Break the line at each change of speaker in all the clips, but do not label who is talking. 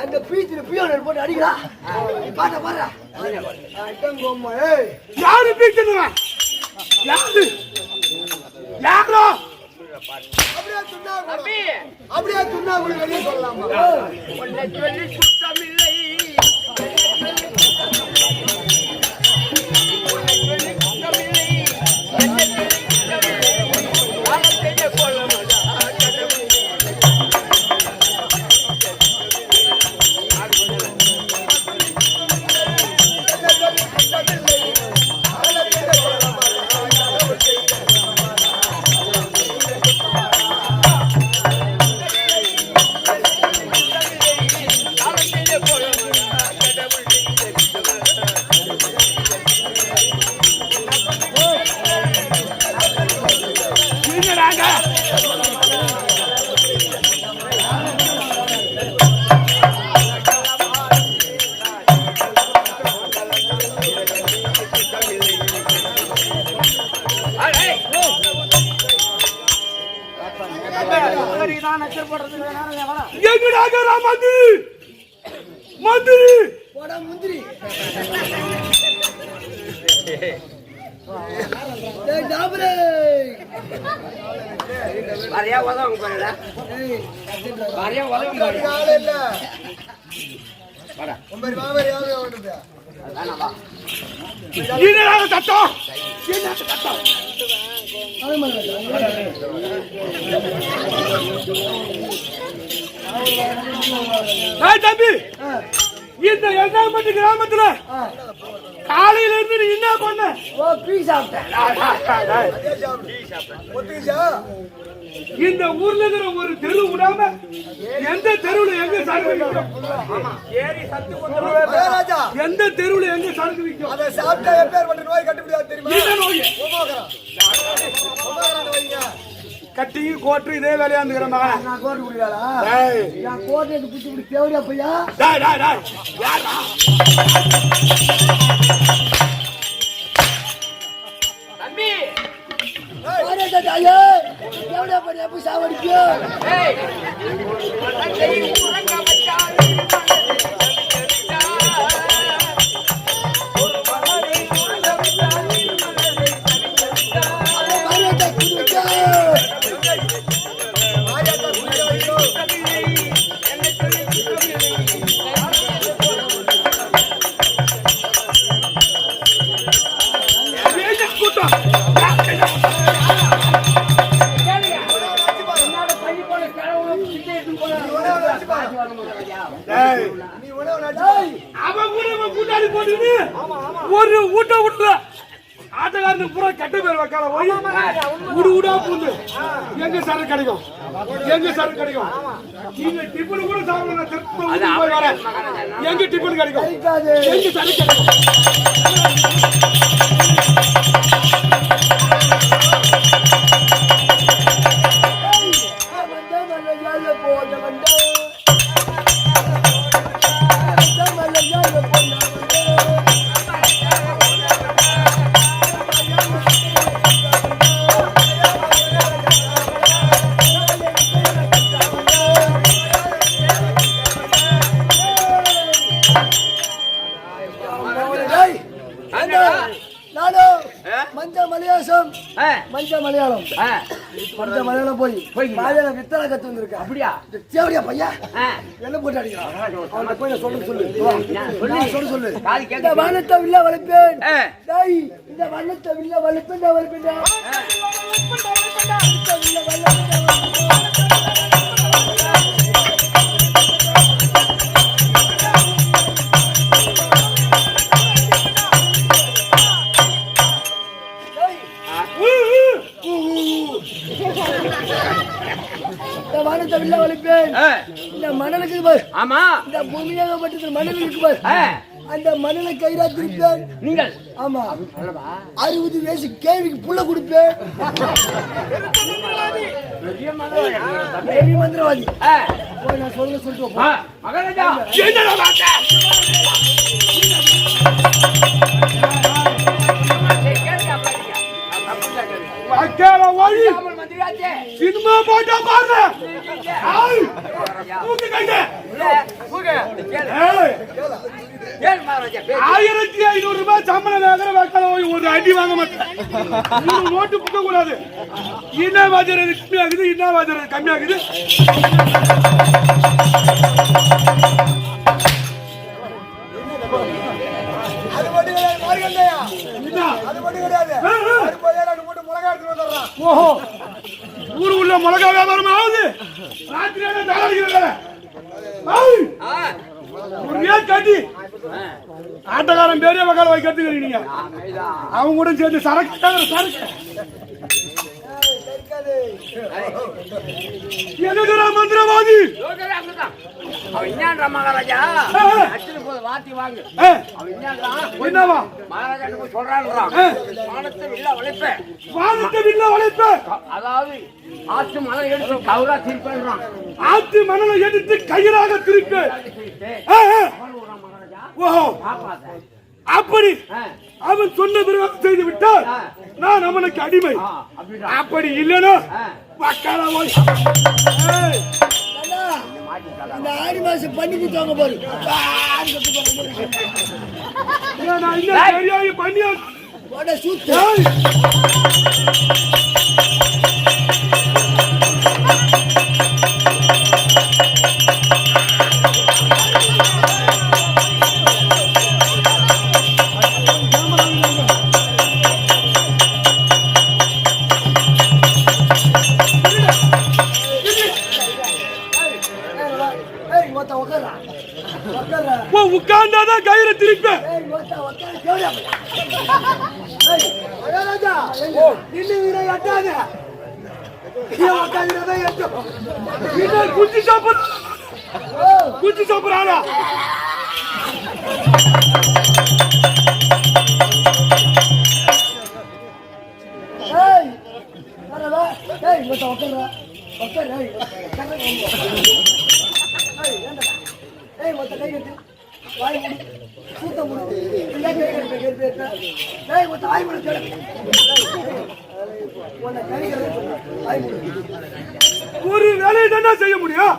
அந்த பீச்சில் பியோனர் போட்டு அடிக்கிறா. பாட்ட பாரு
யாரு பீச்சுங்க யாரு? யாரோ?
அப்படியே துண்ணா அப்படியே துண்ணா கூட வெளியே சொல்லலாமா?
வரையா உதவும் பாருடா
ஏய்
வரையா உதவும் பாரு
ஆளே இல்ல
வாடா
யாரு
வா
சத்தம் என்ன சத்தம்
அது மாதிரி
தம்பி இந்த எண்ணாம்பட்டி கிராமத்துல காலையில இருந்து நீ என்ன பண்ண?
ஓ சாப்பிட்டேன். ஒத்துக்கிச்சா
இந்த ஊர்ல இருக்கிற ஒரு தெரு விடாம எந்த தெருவுல எங்க சரக்கு விற்கும்? ஏறி சத்து கொண்டு
ராஜா
எந்த தெருவுல எங்க சரக்கு விற்கும்?
அதை சாப்பிட்டா எப்பேற்பட்ட நோய்
கட்டி கோட்டு இதே வேலையாந்துக்கிற மகன்
நான் கோட்டு குடிக்காளா
டேய்
நான் கோட்டை பிடிச்சி பிடி தேவடியா பையா
டேய் டேய் டேய் யாரா
தம்பி
பாரேட்டா தாயே தேவடியா பையா போய் சாவடிக்கும்
ஏய்
வைக்காத போய் உடு உடா பூந்து. எங்க சரக்கு கிடைக்கும்? எங்க சரக்கு கிடைக்கும்? நீங்க டிஃபன் கூட சாப்பிடலாம் திருப்பி போய் வரேன். எங்க டிஃபன் கிடைக்கும்? எங்க சரக்கு கிடைக்கும்?
காலையில வித்தலை கத்து வந்திருக்கேன்
அப்படியா?
தேவடியா பையன். என்ன போட்டு அடிக்கிறான் போய் சொல்ல. சொல்லு.
சொல்லு.
சொல்ல. இந்த வானத்தை வில்ல வளர்ப்பேன் இந்த வானத்தை வில்ல வளர்ப்பேன் வளர்ப்பேன் இந்த மணலுக்கு பார்.
ஆமா.
இந்த பூமியாகப்பட்டது மணல் இருக்கு பார். அந்த மணலை கயிறா திருப்பேன்
நீங்கள்.
ஆமா. அறுபது வயசு கேள்விக்கு புள்ள கொடுப்பேன். பெரிய மந்திரவாதி. நான் சொல்ல சொல்லிட்டு.
மகாராஜா.
சினிமா போட்டா
பேசு.
ஆயிரத்தி ஐநூறு ரூபாய் சம்பளம் வாக்காள போய் ஒரு அடி வாங்க மாட்டேன் நோட்டு புக்க கூடாது. என்ன வாஜறது கம்மியாகுது என்ன வாஜறது கம்மியாகுது
அது மட்டும் கிடையாது மார்கண்டையா?
என்ன?
அது மட்டும் கிடையாது.
ஆ, ஆ.
வரும்போதே ரெண்டு மூட்டை மிளகா எடுத்துட்டு வந்துடுறான்.
ஓஹோ. ஊரு உள்ள மிளகா வியாபாரம் ஆகுது. ராத்திரியான தயாரிக்கிறத
ஆ,
ஒரு காட்டி. ஆட்டக்காரன் பெரிய போய் கத்துக்கிறீங்க நீங்க. அவங்க கூட சேர்ந்து சரக்கு சரக்கு. என்னடா மந்திரவாதி.
அவன் என்னன்றா மகாராஜா? வாத்தி வாங்கு.
என்னவா?
போய் சொல்றான்றான். வானத்தை வில்ல உழைப்பேன்.
வானத்தை வில்ல வளைப்ப
அதாவது ஆற்று மலை எடுத்து கவுரா திருப்பேன்றான்.
ஆத்து மணலை எடுத்து கயிறாக திருப்பு ஓஹோ. அப்படி. அவன் சொன்ன பிறகு செய்து விட்டால்.
நான் அவனுக்கு அடிமை. அப்படி இல்லைன்னா. பக்கால
இந்த ஆடி மாசம் பண்ணி கொடுத்தாங்க பாரு. ஆடி கட்டு உட்கார்ந்ததே எட்டும்
இன்னும் குச்சி சாப்பிடு
ஓ
குச்சி சாப்பிடுறானா
ஏய் வரவா
ஒரு வேலையை தானே செய்ய முடியும்.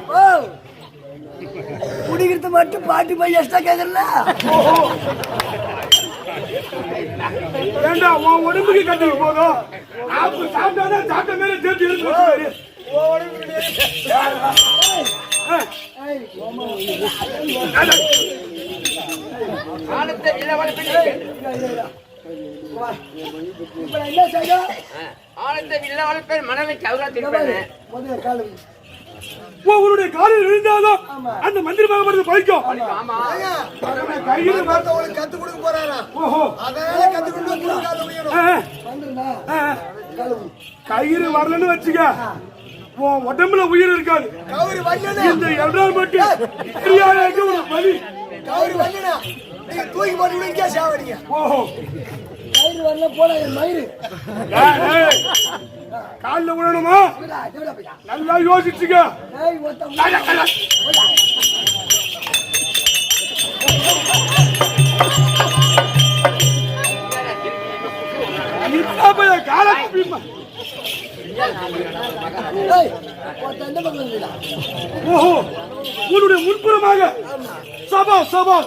குடிக்கிறது மட்டும் பாட்டி போய் எக்ஸ்ட்ரா கேக்குறல
ஏண்டா உன் உடம்புக்கு கட்டிக்கு போதும். ஆப்பு சாப்பிட்டாதான் சாப்பிட்ட மேல சேர்த்து இருக்கு
என்ன செய்யணும்
ஆனந்த வில்ல வளர்ப்பேன் மனதை கவுரா திருப்பேன்
உன்னுடைய காலில் விழுந்தாதான்
ஆமா.
அந்த மந்திரி மகப்படுறது பழிக்கும்.
ஆமா.
கையில்
உங்களுக்கு கத்து கொடுக்க போறாரா?
ஓஹோ.
அதனால கத்து கொண்டு
கயிறு வரலன்னு வச்சுக்க. உன் உடம்புல உயிர் இருக்காது. இந்த எல்லாம் மட்டும் வலி
கவுரி வல்லனா? நீங்க தூக்கி போட்டு விடுங்க சாவடிங்க?
ஓஹோ.
கயிறு வரல என் மயிறு.
கால்ல விழணுமா. நல்லா யோசிச்சுக்க. ஓஹோ உன்னுடைய முன்புறமாக. சபா சபா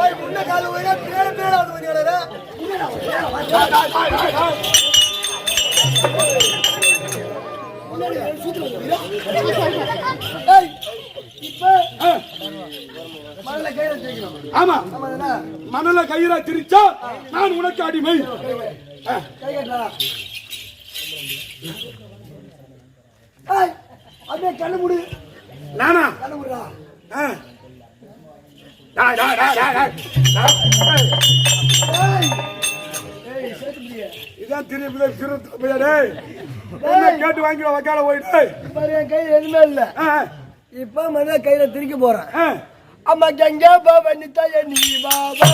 போய் முன்ன காலு விடா பின்னாடி பின்னாடி வந்து பண்ணிடுறா மணல
கயிறா திரிச்சா நான் உனக்கு அடிமை.
அப்படியே கண்ணு மூடு.
நானா?
கண்ணு மூடுடா.
இதான் திருப்பி என்ன கேட்டு வாங்கி வக்கால போயிட்டு
என் கையில் எதுவுமே இல்லை. இப்போ மணல கையில திருக்க போறேன். அம்மா கங்கா பாபா நித்தாய நீ பாபா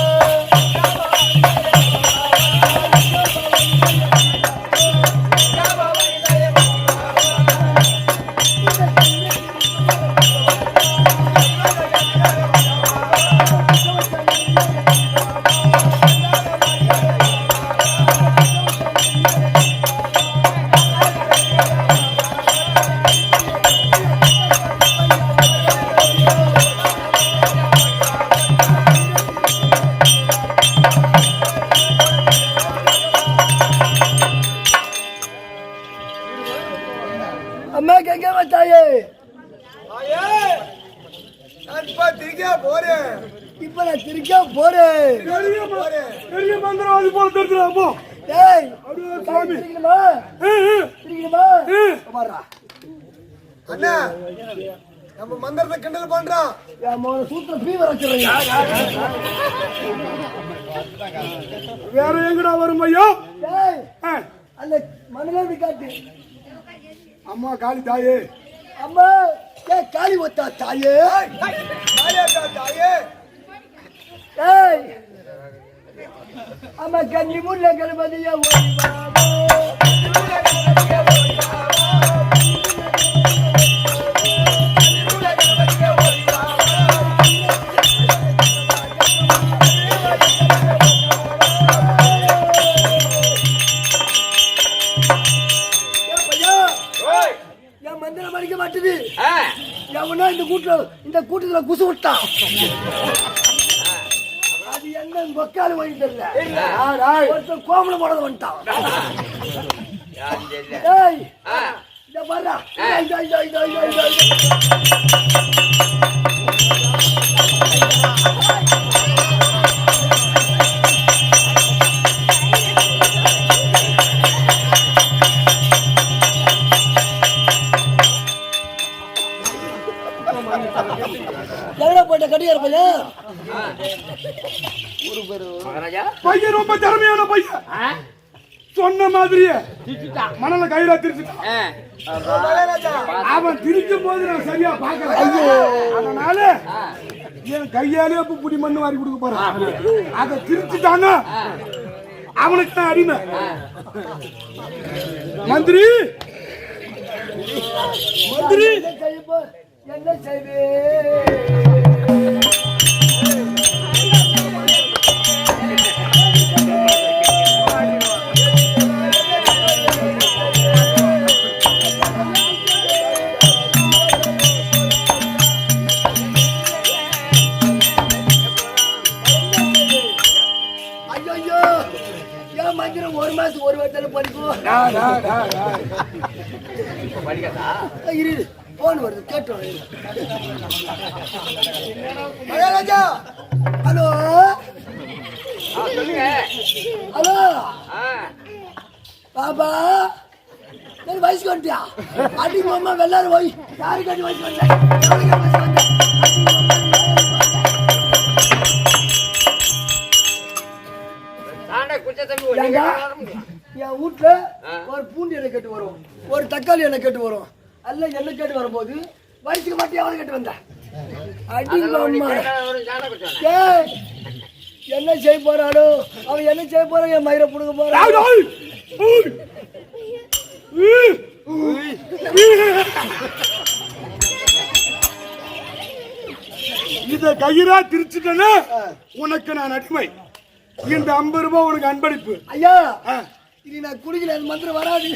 சூத்திர ஃபீவர் வச்சிருங்க
வேற எங்கடா வரும் ஐயா?
அந்த காட்டு.
அம்மா காளி தாயே.
அம்மா ஏ காளி ஒத்தா தாயே?
தாயே
ஏய் அம்மா கன்னி முல்ல கணபதியா ஓடி. எவனோ இந்த கூட்டுல இந்த கூட்டத்துல குசு விட்டான் அது கொக்கால வழி தெரியல. ஒருத்தன் கோமல போட வந்துட்டான். ஏய் இந்த பாருடா.
சொன்ன மாதிரியே. மணல கயிறா திருச்சிட்டான் அவன் திரிக்கும் போது நான் சரியா பார்க்கல. அதனால என் கையாலே இப்ப புடி மண்ணு வாரி கொடுக்க போறேன். அதை திருச்சிட்டாங்க அவனுக்கு நான் அடிமை. மந்திரி. மந்திரி.
என்ன செய்வே? படிக்கும்? இரு. போன் வருது கேட்டோம் ஹலோ ஹலோ. பாபா. வந்தேன் என் வீட்டுல. ஒரு பூண்டு எண்ணெய் கேட்டு வரும். ஒரு தக்காளி எண்ணெய் கேட்டு வரும். அல்ல எண்ணெய் கேட்டு வரும்போது வயசுக்கு மட்டும் எவ்வளவு கேட்டு வந்தேன் என்ன செய்ய போறானோ? அவன் என்ன செய்ய போறான்? என் மயிரை புடுங்க போறான்.
இத கயிறா திருச்சிட்டேன்னா உனக்கு நான் அடிமை. இந்த ஐம்பது ரூபாய் உனக்கு அன்பளிப்பு.
ஐயா இது நான் குடிக்கல அந்த மந்திரம் வராது.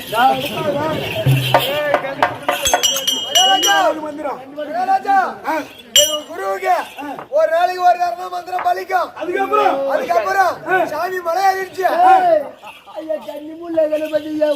மந்திரம்.
குருவுக்கு ஒரு நாளைக்கு ஒரு நேரம் தான் மந்திரம் பலிக்கும்.
அதுக்கப்புறம்?
அதுக்கப்புறம் சாமி மலையாயிருச்சு
ஏய், ஐயா கன்னி முல்ல கணபதியா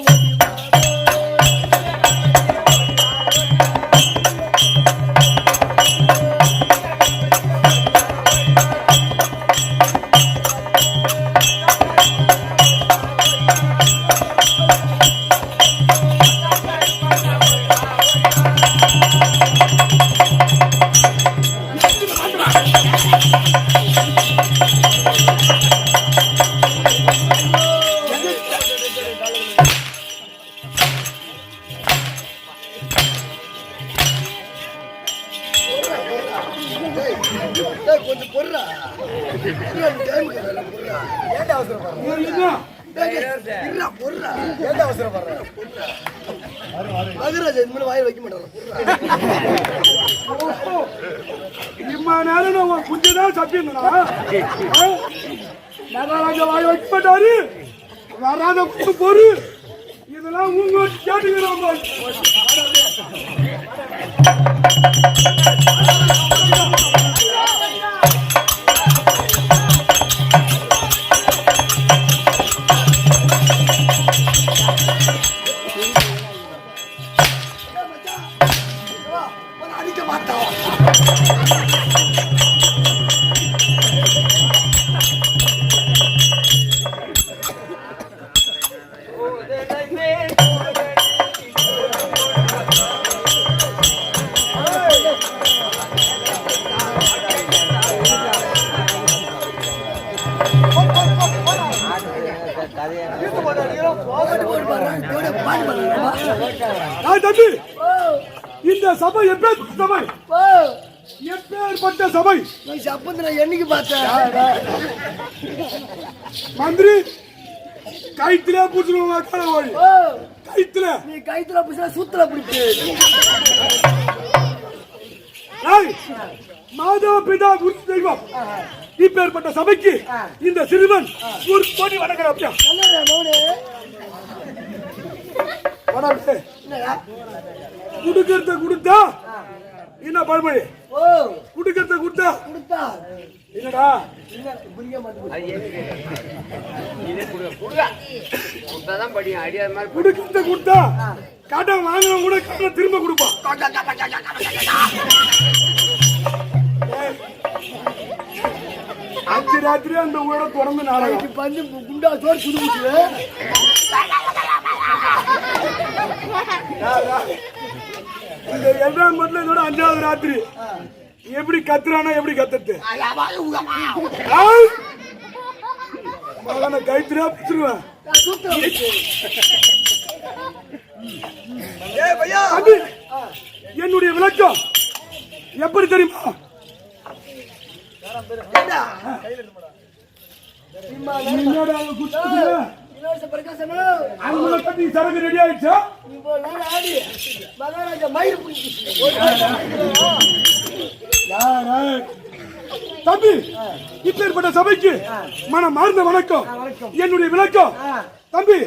பார்த்தேன்
மந்திரி கைத்திலே ஓடி?
ஓ,
கைத்தில
நீ கைத்துல பிடிச்சா சூத்துல
ஏய், மாதா பிதா குரு தெய்வம். இப்பேற்பட்ட சபைக்கு இந்த சிறுவன் ஒரு கோடி வணக்கம் அப்படியா? குடுக்கறத கொடுத்தா என்ன பழமொழி?
ஓ.
குடுக்கறத கொடுத்தா?
கொடுத்தா. என்ன புரிய மாட்டேங்குது
அது எதுக்கு? இது குடு, குடுடா. குடுத்தாதான் படியும் அடியாத மாதிரி
குடுக்கறத கொடுத்தா கடன் வாங்குறவன் கூட கடன் திரும்ப கொடுப்பான் அஞ்சு ராத்திரி அந்த தொடர்ந்து நாடகம்
இப்ப வந்து குண்டா சோறு புது
இந்த இரண்டாம் மட்டும் இதோட அஞ்சாவது ராத்திரி. எப்படி கத்துறானா எப்படி கத்துறது! மகனை கைத்திரியா பிடிச்சிருவேன். என்னுடைய விளக்கம். எப்படி தெரியுமா? என்னடா? அவங்கள கட்டி சரக்கு ரெடி ஆயிடுச்சா?
மகாராஜா மயிர்?
தம்பி இப்பேற்பட்ட சபைக்கு மனம் மார்ந்த வணக்கம். என்னுடைய விளக்கம். தம்பி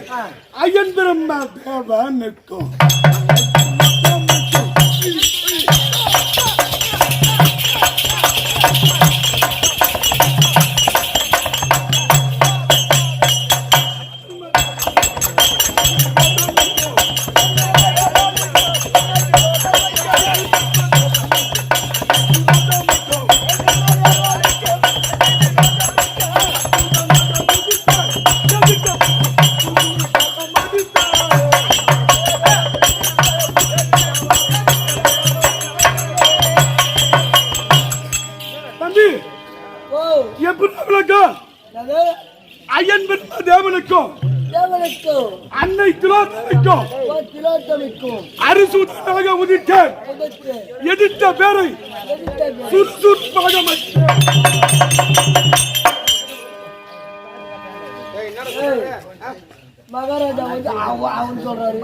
ஐயன் பிரம்ம தேவனுக்கும். தம்பி எப்படி விளக்கம் ஐயன் பிரம்ம தேவனுக்கும்
தேவனுக்கு
அன்னை திலோத்தனுக்கும்
ஓ திலோத்தமிக்கும்
அரிசூத்தனாக உதித்தேன்.
எதிர்த்து.
எதிர்த்த பேரை
எதிர்த்த
சுறுசுறுப்பாக ம-
மகாராஜா வந்து அவ அவன் சொல்றாரு.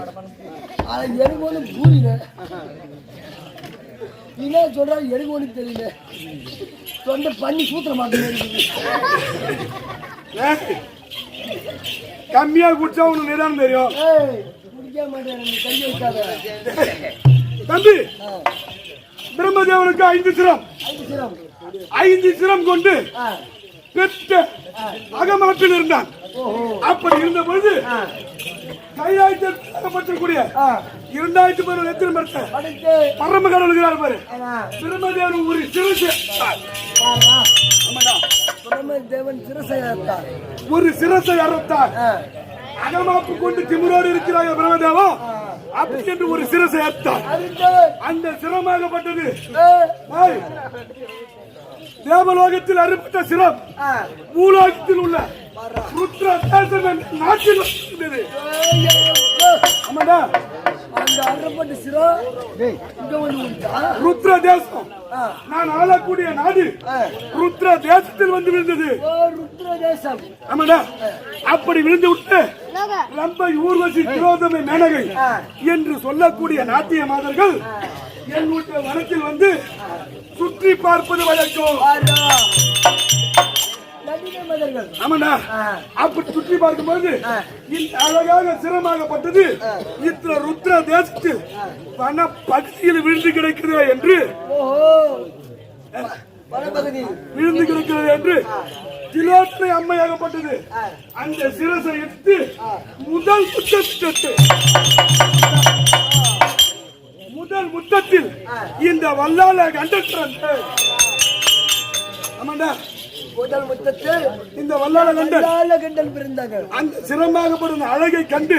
எனக்கு ஒண்ணு புரியல. என்ன சொல்றாரு எனக்கு ஒண்ணு தெரியல. தொண்டை பண்ணி சூத்திர
ஏய், கம்மியா குடிச்சா உனக்கு நிதானம் தெரியும்.
குடிக்க மாட்டேன் நீ கை வைக்காத.
தம்பி பிரம்மதேவனுக்கு ஐந்து சிரம்.
ஐந்து சிரம்.
ஐந்து சிரம் கொண்டு பெற்ற அகமாற்றில் இருந்தான். அப்படி இருந்த பொழுது
ஆ.
இரண்டாயிரத்தி பதினொன்று எத்தனை மரத்தை? பரம கடவுளுகிறார் பாரு. பிரம்மதேவன் ஒரு சிறுசு
பாரா பிரம்ம தேவன் சிரசையாத்தார்
ஒரு சிரசை அறுத்தார் அகமாப்பு கொண்டு திமிரோடு இருக்கிறாங்க பிரம்மதேவா? அப்படி என்று ஒரு சிரசை அறுத்தார் அந்த சிரமாகப்பட்டது தேவலோகத்தில் அறுபட்ட சிரம் பூலோகத்தில் உள்ள ருத்ர தேசம் நாட்டில். ஆமாடா
அந்த அறுபட்டு சிரம் இங்க வந்து
ருத்ர தேசம். நான் ஆளக்கூடிய நாடு ருத்ர தேசத்தில் வந்து விழுந்தது.
ருத்ர தேசம்.
ஆமாடா அப்படி விழுந்து விட்டு ரம்பை ஊர்வசி திரோதமை மேனகை என்று சொல்லக்கூடிய நாட்டிய மாதர்கள் என்னுடைய வனத்தில் வந்து சுற்றி பார்ப்பது வழக்கம். அப்படி சுற்றி பார்க்கும்போது இந்த அழகாக சிரமாகப்பட்டது இத்தனை ருத்ர தேசத்தில் வன பகுதியில் விழுந்து கிடக்குது என்று. விழுந்து கிடக்கிறது என்று திலோத்தனை அம்மையாகப்பட்டது. அந்த சிரசை எடுத்து முதல் முத்தமிட்டது இந்த வல்லால கண்டற்ற ஆமாண்டா.
முதல் முத்தத்தில்
இந்த வல்லால கண்டன்
பிறந்தாங்க.
அந்த சிரமாகப்படும் அழகை கண்டு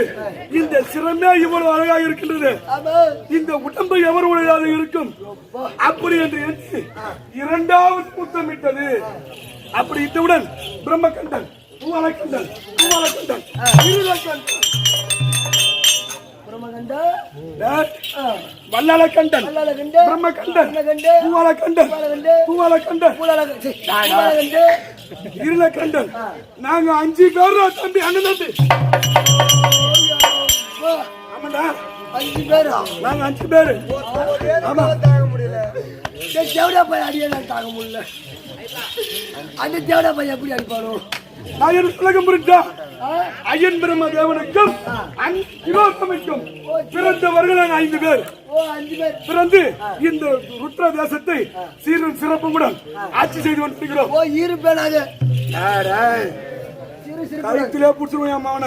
இந்த சிரமே இவ்வளவு அழகாக இருக்கின்றது. இந்த உடம்பு எவருடையதாக இருக்கும்? அப்படி என்று எண்ணி இரண்டாவது முத்தமிட்டது அப்படி இட்டவுடன் பிரம்மகண்டன் பூவலக்கண்டன் பூவலக்கண்டன் இருளக்கண்டன் வல்லாளக்கண்டன்
வல்லாளகண்டு
பிரம்மகண்டன்
பிரம்மகண்டு
பூவலக்கண்டன் பூவலக்கண்டன் இருளக்கண்டன் நாங்க அஞ்சு பேர் தம்பி அண்ணன் ஆமாடா.
அஞ்சு பேரா?
நாங்க அஞ்சு பேரு. ஆமா.
தேவடா பையன் அடியே நான் தாங்க முடியல. அந்த தேவடா பையன் எப்படி அடிப்பானோ?
நாயர் உலகம் புரிஞ்சா? ஐயன் பிரம்ம தேவனுக்கும் சிவகமிக்கும் பிறந்தவர்கள் ஐந்து பேர். பிறந்து இந்த ருத்ர தேசத்தை சீரும் சிறப்புடன் ஆட்சி செய்து கொண்டிருக்கிறோம்.
ஓ இரு
கழுத்திலே புடிச்சிருவோம் மாவன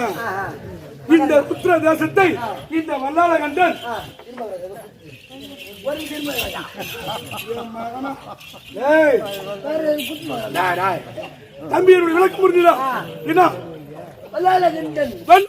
இந்த ருத்ர தேசத்தை இந்த வல்லாள கண்டன். தம்பி என்னுடைய விளக்கு புரிஞ்சுதா என்ன?
வல்லால கண்டன்
வல்